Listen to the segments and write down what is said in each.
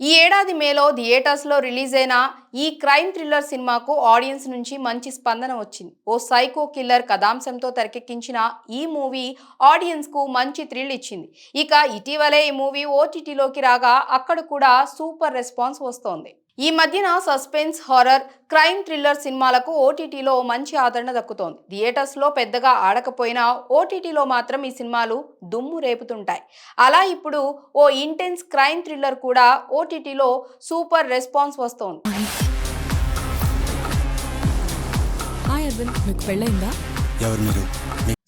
ఈ ఏడాది మేలో థియేటర్స్లో రిలీజ్ అయిన ఈ క్రైమ్ థ్రిల్లర్ సినిమాకు ఆడియన్స్ నుంచి మంచి స్పందన వచ్చింది. ఓ సైకో కిల్లర్ కథాంశంతో తెరకెక్కించిన ఈ మూవీ ఆడియన్స్కు మంచి థ్రిల్ ఇచ్చింది. ఇక ఇటీవలే ఈ మూవీ ఓటీటీలోకి రాగా అక్కడ కూడా సూపర్ రెస్పాన్స్ వస్తోంది. ఈ మధ్యన సస్పెన్స్ హారర్ క్రైమ్ థ్రిల్లర్ సినిమాలకు ఓటీటీలో మంచి ఆదరణ దక్కుతోంది. థియేటర్స్లో పెద్దగా ఆడకపోయినా ఓటీటీలో మాత్రం ఈ సినిమాలు దుమ్ము రేపుతుంటాయి. అలా ఇప్పుడు ఓ ఇంటెన్స్ క్రైమ్ థ్రిల్లర్ కూడా ఓటీటీలో సూపర్ రెస్పాన్స్ వస్తోంది. హాయ్ మీకు పెళ్ళైందా ఎవరు మీరు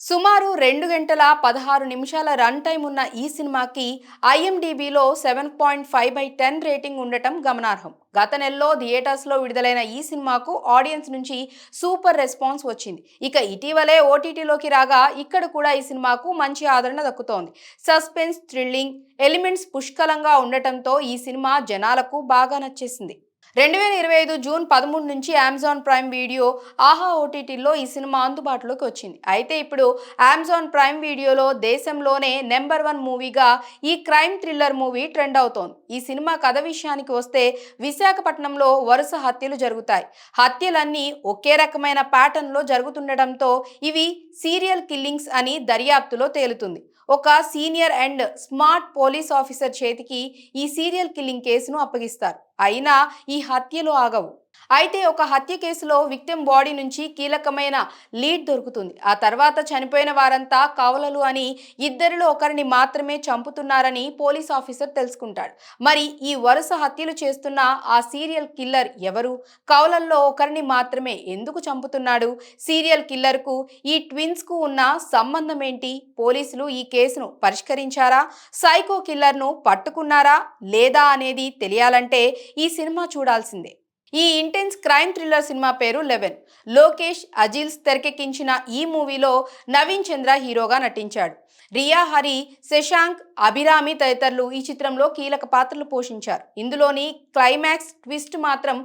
సుమారు రెండు గంటల పదహారు నిమిషాల రన్ టైం ఉన్న ఈ సినిమాకి ఐఎండిబిలో seven point five by ten rating ఉండటం గమనార్హం. గత నెలలో థియేటర్స్లో విడుదలైన ఈ సినిమాకు ఆడియన్స్ నుంచి సూపర్ రెస్పాన్స్ వచ్చింది. ఇక ఇటీవలే ఓటీటీలోకి రాగా ఇక్కడ కూడా ఈ సినిమాకు మంచి ఆదరణ దక్కుతోంది. సస్పెన్స్ థ్రిల్లింగ్ ఎలిమెంట్స్ పుష్కలంగా ఉండటంతో ఈ సినిమా జనాలకు బాగా నచ్చేసింది. రెండు వేల ఇరవై ఐదు జూన్ పదమూడు నుంచి అమెజాన్ ప్రైమ్ వీడియో ఆహా ఓటీటీలో ఈ సినిమా అందుబాటులోకి వచ్చింది. అయితే ఇప్పుడు అమెజాన్ ప్రైమ్ వీడియోలో దేశంలోనే నెంబర్ వన్ మూవీగా ఈ క్రైమ్ థ్రిల్లర్ మూవీ ట్రెండ్ అవుతోంది. ఈ సినిమా కథ విషయానికి వస్తే విశాఖపట్నంలో వరుస హత్యలు జరుగుతాయి. హత్యలన్నీ ఒకే రకమైన ప్యాటర్న్లో జరుగుతుండటంతో ఇవి సీరియల్ కిల్లింగ్స్ అని దర్యాప్తులో తేలుతుంది. ఒక senior and smart police officer చేతికి ఈ సీరియల్ కిల్లింగ్ కేసును అప్పగిస్తారు. అయినా ఈ హత్యలు ఆగవు. అయితే ఒక హత్య కేసులో విక్టిమ్ బాడీ నుంచి కీలకమైన లీడ్ దొరుకుతుంది. ఆ తర్వాత చనిపోయిన వారంతా కవలలు అని ఇద్దరిలో ఒకరిని మాత్రమే చంపుతున్నారని పోలీస్ ఆఫీసర్ తెలుసుకుంటాడు. మరి ఈ వరుస హత్యలు చేస్తున్న ఆ సీరియల్ కిల్లర్ ఎవరు? కవలల్లో ఒకరిని మాత్రమే ఎందుకు చంపుతున్నాడు? సీరియల్ కిల్లర్కు ఈ ట్విన్స్కు ఉన్న సంబంధం ఏంటి పోలీసులు ఈ కేసును పరిష్కరించారా? సైకో కిల్లర్ను పట్టుకున్నారా? లేదా అనేది తెలియాలంటే ఈ సినిమా చూడాల్సిందే. ఈ ఇంటెన్స్ క్రైమ్ థ్రిల్లర్ సినిమా పేరు లెవెన్. లోకేష్ అజిల్స్ తెరకెక్కించిన ఈ మూవీలో నవీన్ చంద్ర హీరోగా నటించాడు. రియా హరి శశాంక్ అభిరామి తదితరులు ఈ చిత్రంలో కీలక పాత్రలు పోషించారు. ఇందులోని క్లైమాక్స్ ట్విస్ట్ మాత్రం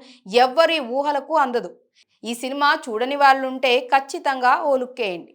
ఎవ్వరి ఊహలకు అందదు. ఈ సినిమా చూడని వాళ్ళుంటే ఖచ్చితంగా ఓ లుక్కేయండి